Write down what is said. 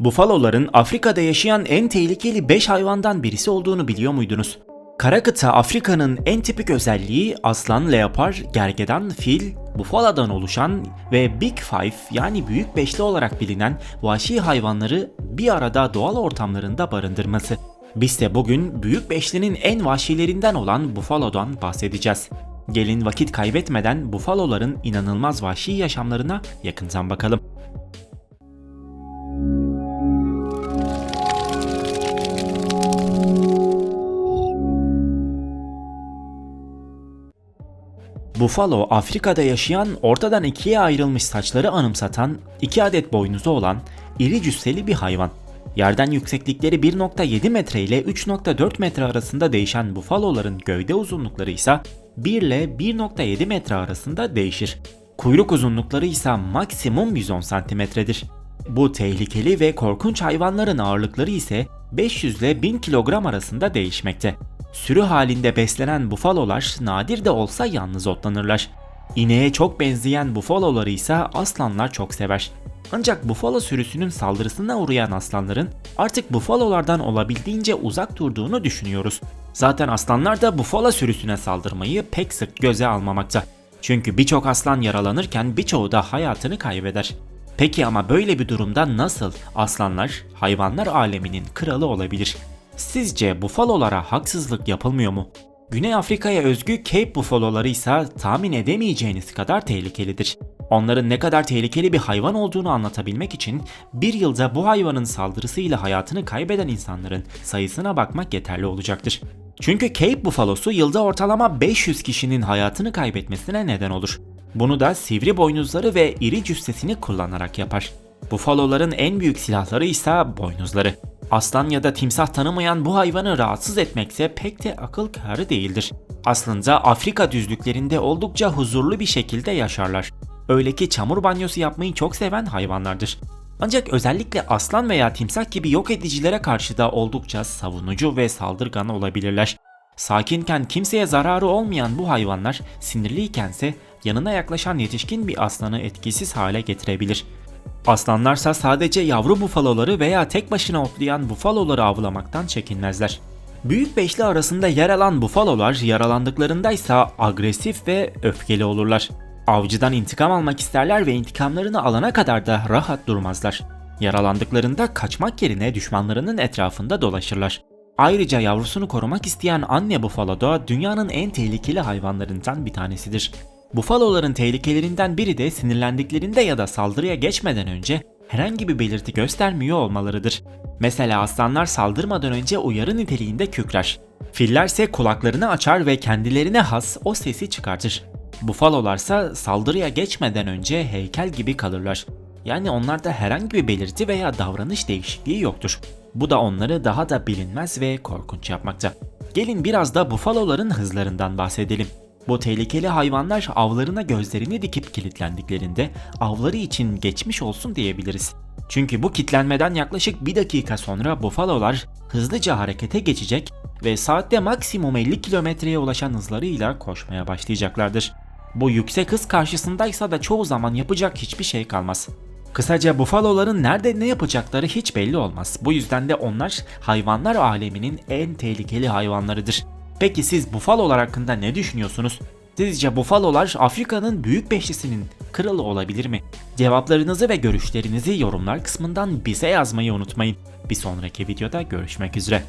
Bufaloların Afrika'da yaşayan en tehlikeli 5 hayvandan birisi olduğunu biliyor muydunuz? Kara kıta Afrika'nın en tipik özelliği aslan, leopar, gergedan, fil, bufaladan oluşan ve Big Five yani büyük beşli olarak bilinen vahşi hayvanları bir arada doğal ortamlarında barındırması. Biz de bugün büyük beşlinin en vahşilerinden olan bufalodan bahsedeceğiz. Gelin vakit kaybetmeden bufaloların inanılmaz vahşi yaşamlarına yakından bakalım. Buffalo, Afrika'da yaşayan, ortadan ikiye ayrılmış saçları anımsatan, iki adet boynuzu olan, iri cüsseli bir hayvan. Yerden yükseklikleri 1.7 metre ile 3.4 metre arasında değişen bufaloların gövde uzunlukları ise 1 ile 1.7 metre arasında değişir. Kuyruk uzunlukları ise maksimum 110 santimetredir. Bu tehlikeli ve korkunç hayvanların ağırlıkları ise 500 ile 1000 kilogram arasında değişmekte. Sürü halinde beslenen bufalolar nadir de olsa yalnız otlanırlar. İneğe çok benzeyen bufaloları ise aslanlar çok sever. Ancak bufalo sürüsünün saldırısına uğrayan aslanların artık bufalolardan olabildiğince uzak durduğunu düşünüyoruz. Zaten aslanlar da bufalo sürüsüne saldırmayı pek sık göze almamakta. Çünkü birçok aslan yaralanırken birçoğu da hayatını kaybeder. Peki ama böyle bir durumda nasıl aslanlar hayvanlar aleminin kralı olabilir? Sizce bufalolara haksızlık yapılmıyor mu? Güney Afrika'ya özgü Cape bufaloları ise tahmin edemeyeceğiniz kadar tehlikelidir. Onların ne kadar tehlikeli bir hayvan olduğunu anlatabilmek için bir yılda bu hayvanın saldırısıyla hayatını kaybeden insanların sayısına bakmak yeterli olacaktır. Çünkü Cape bufalosu yılda ortalama 500 kişinin hayatını kaybetmesine neden olur. Bunu da sivri boynuzları ve iri cüssesini kullanarak yapar. Bufaloların en büyük silahları ise boynuzları. Aslan ya da timsah tanımayan bu hayvanı rahatsız etmekse pek de akıl kârı değildir. Aslında Afrika düzlüklerinde oldukça huzurlu bir şekilde yaşarlar. Öyle ki çamur banyosu yapmayı çok seven hayvanlardır. Ancak özellikle aslan veya timsah gibi yok edicilere karşı da oldukça savunucu ve saldırgan olabilirler. Sakinken kimseye zararı olmayan bu hayvanlar sinirliykense yanına yaklaşan yetişkin bir aslanı etkisiz hale getirebilir. Aslanlarsa sadece yavru bufaloları veya tek başına otlayan bufaloları avlamaktan çekinmezler. Büyük beşli arasında yer alan bufalolar yaralandıklarında ise agresif ve öfkeli olurlar. Avcıdan intikam almak isterler ve intikamlarını alana kadar da rahat durmazlar. Yaralandıklarında kaçmak yerine düşmanlarının etrafında dolaşırlar. Ayrıca yavrusunu korumak isteyen anne bufalo da dünyanın en tehlikeli hayvanlarından bir tanesidir. Bufaloların tehlikelerinden biri de sinirlendiklerinde ya da saldırıya geçmeden önce herhangi bir belirti göstermiyor olmalarıdır. Mesela aslanlar saldırmadan önce uyarı niteliğinde kükrer. Fillerse kulaklarını açar ve kendilerine has o sesi çıkartır. Bufalolarsa saldırıya geçmeden önce heykel gibi kalırlar. Yani onlarda herhangi bir belirti veya davranış değişikliği yoktur. Bu da onları daha da bilinmez ve korkunç yapmakta. Gelin biraz da bufaloların hızlarından bahsedelim. Bu tehlikeli hayvanlar avlarına gözlerini dikip kilitlendiklerinde avları için geçmiş olsun diyebiliriz. Çünkü bu kitlenmeden yaklaşık bir dakika sonra bufalolar hızlıca harekete geçecek ve saatte maksimum 50 kilometreye ulaşan hızlarıyla koşmaya başlayacaklardır. Bu yüksek hız karşısındaysa da çoğu zaman yapacak hiçbir şey kalmaz. Kısaca bufaloların nerede ne yapacakları hiç belli olmaz. Bu yüzden de onlar hayvanlar aleminin en tehlikeli hayvanlarıdır. Peki siz bufalolar hakkında ne düşünüyorsunuz? Sizce bufalolar Afrika'nın büyük beşlisinin kralı olabilir mi? Cevaplarınızı ve görüşlerinizi yorumlar kısmından bize yazmayı unutmayın. Bir sonraki videoda görüşmek üzere.